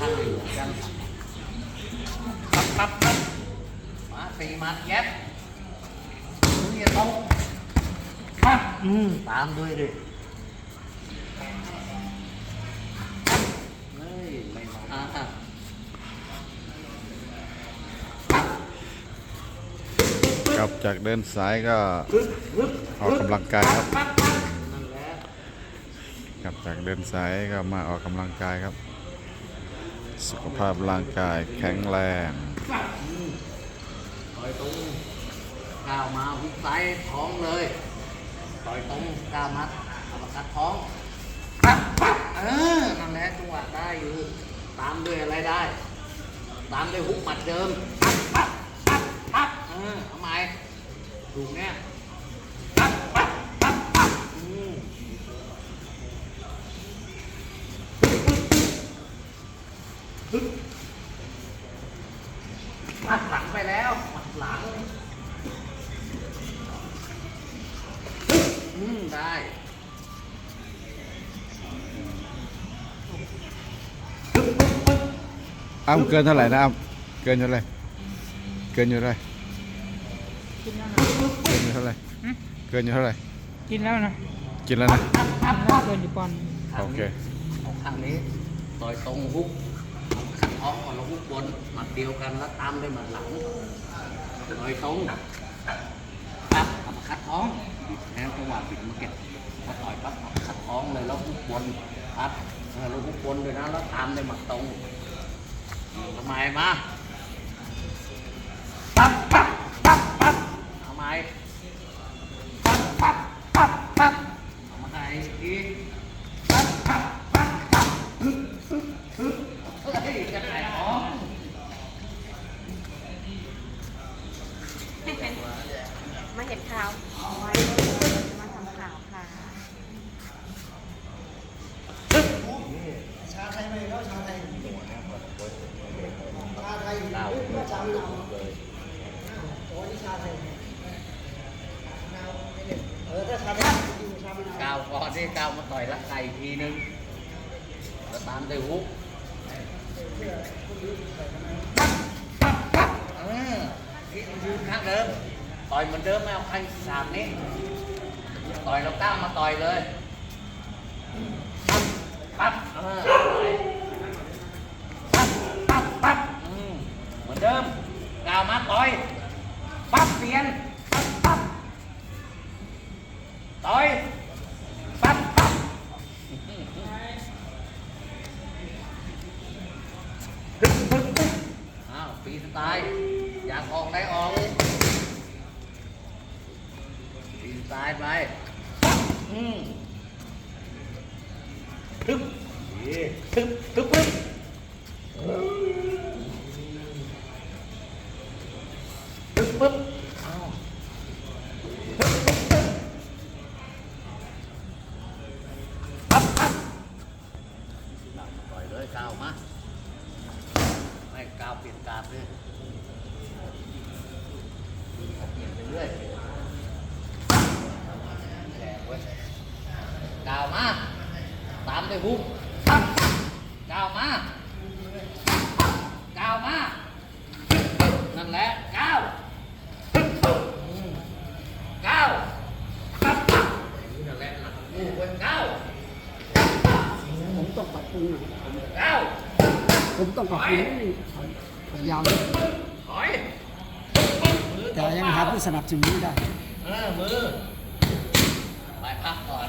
ข้างอยู่กันปั๊บปั๊บปั๊บมาตีมัดแย็บนี่ต้องปั๊บอืมตามด้วยดิเฮ้ยไม่มาอะกลับจากเดินสายก็ออกกำลังกายครับปั๊บปั๊บนั่นแหละกลับจากเดินสายก็มาออกกำลังกายครับ สุขภาพร่างกายแข็งแรงต่อยตรงก้าวมาหุกซ้ายท้องเลยต่อยตรงก้าวมัดเอามากัดท้องปั๊บปั๊บเออนั่นแหละจังหวะได้อยู่ตามด้วยอะไรได้ ตามด้วยฮุกหมัดเดิมปั๊บปั๊บปั๊บปั๊บเออทำไมถูกเนี่ยปั๊บปั๊บปั๊บปั๊บอืมหมัดหลังไปแล้ว หมัดหลังอืมได้อ้ำเกินเท่าไหร่นะอ้ำเกินเท่าไหร่เกินอยู่เท่าไหร่กินแล้วนะเกินอยู่เท่าไหร่เกินอยู่เท่าไหร่กินแล้วนะกินแล้วนะกินแล้วเกินอยู่ปอนด์โอเคเอาข้างนี้ต่อยตรงฮุกขัดท้องก่อนแล้วฮุกบนหมัดเดียวกันแล้วตามด้วยหมัดหลัง ต่อยตรงปั๊บเอามาคัดท้องแทนจังหวะปิดมาเก็บพอต่อยปั๊บอามาคัดท้องเลยแล้วฮุกบนปั๊บเออแล้วฮุกบนด้วยนะแล้วตามในหมัดตรงทำไมมาปั๊บปั๊บปั๊บทำไมปั๊บปั๊บปั๊บปั๊บเอามาให้อีก ปั๊บปั๊บปั๊บปั๊บฮึบฮึบฮึบเฮ้ยจะขายของ มาเห็นข่าวมาทำข่าวค่ะเก้าก้าวก่อนที่กาวมาต่อยลักไก่ทีนึงแล้วตามด้วยฮุกปั๊บปั๊บปั๊บเออที่ยืนข้างเดิม ต่อยเหมือนเดิมไม่เอาใครสามนี้ ต่อยแล้วก้าวมาต่อยเลยปั๊บปั๊บเออปั๊บปั๊บปั๊บอืมเหมือนเดิมก้าวมาต่อยปั๊บเปลี่ยนปั๊บปั๊บต่อยปั๊บปั๊บฮึบฮึบฮึบอ้าวฟรีสไตล์อยากออกได้ออก ฟรีสไตล์ไปปั๊บอืมทึบทึบทึบทึบฮึบปึ๊บ ตามด้วยฮุกปั๊บก้าวมาก้าวมา นั่นแหละก้าวอืมก้าวปั๊บปั๊บนั่นแหละหลักงูเว้ยก้าวผมต้องปรับปรุงหน่อยเก้าผมต้องปรับปรุงนิดนึงพยายามถอยแต่ยังหาผู้สนับสนุนไม่ได้เออมือไปพักก่อน